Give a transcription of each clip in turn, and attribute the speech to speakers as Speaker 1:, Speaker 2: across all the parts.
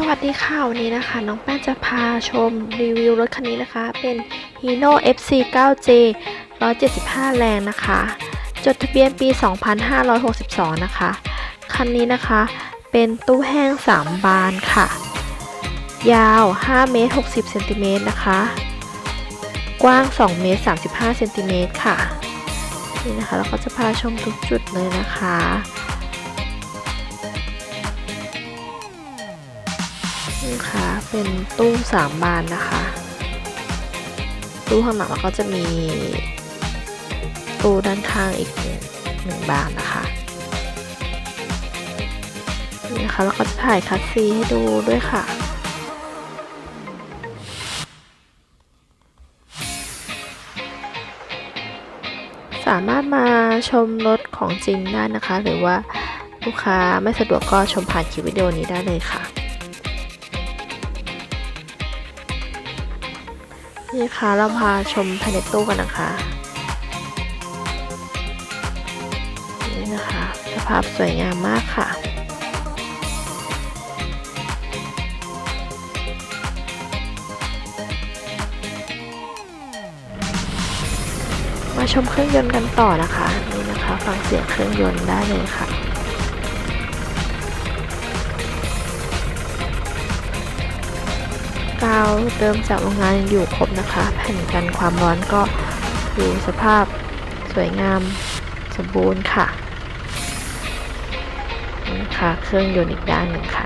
Speaker 1: สวัสดีค่ะ วันนี้นะคะ น้องแป้งจะพาชมรีวิวรถคันนี้นะคะ เป็น Hino FC 9J 175 แรงนะคะ จดทะเบียนปี 2562 นะคะ คันนี้นะคะ เป็นตู้แห้ง 3 บานค่ะ ยาว5เมตร60เซนติเมตรนะคะ กว้าง2เมตร35เซนติเมตรค่ะ นี่นะคะเราก็จะพาชมทุกจุดเลยนะคะ นี่ค่ะเป็นตู้สามบานนะคะ ตู้ข้างหลังแล้วก็จะมีตู้ด้านข้างอีกหนึ่งบานนะคะนี่นะคะแล้วก็จะถ่ายคัสซีให้ดูด้วยค่ะสามารถมาชมรถของจริงได้นะคะ หรือว่าลูกค้าไม่สะดวกก็ชมผ่านคลิปวิดีโอนี้ได้เลยค่ะ นี่ค่ะเราพาชมภายในตู้กันนะคะ นี่นะคะสภาพสวยงามมากค่ะมาชมเครื่องยนต์กันต่อนะคะนี่นะคะ ฟังเสียงเครื่องยนต์ได้เลยค่ะ กาวเดิมจากโรงงานอยู่ครบนะคะ แผ่นกันความร้อนก็อยู่สภาพสวยงามสมบูรณ์ค่ะนี่นะคะเครื่องยนต์อีกด้านหนึ่งค่ะ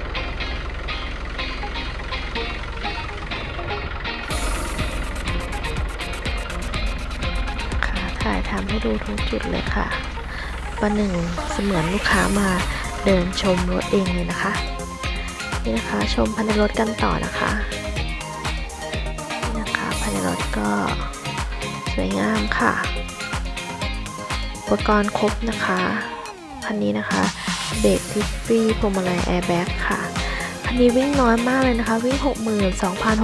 Speaker 1: ค่ะถ่ายทำให้ดูทุกจุดเลยค่ะประหนึ่งเสมือนลูกค้ามาเดินชมรถเองเลยนะคะ นี่นะคะชมภายในรถกันต่อนะคะ ถก็สวยงามค่ะ อุปกรณ์ครบนะคะคันนี้นะคะเบรกทิปปี้พวงมาลัยแอร์แบ็กค่ะคันนี้วิ่งน้อยมากเลยนะคะ วิ่ง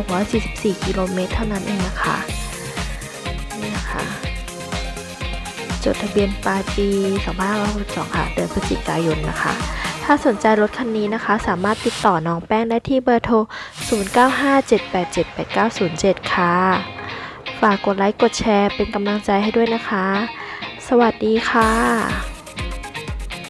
Speaker 1: 62,644 กิโลเมตรเท่านั้นเองนะคะนี่นะคะจดทะเบียนปลายปี 2562 ค่ะ เดือนพฤศจิกายนนะคะ ถ้าสนใจรถคันนี้นะคะ สามารถติดต่อน้องแป้งได้ที่เบอร์โทร 0957878907 ค่ะ ฝากกดไลค์กดแชร์เป็นกำลังใจให้ด้วยนะคะ สวัสดีค่ะ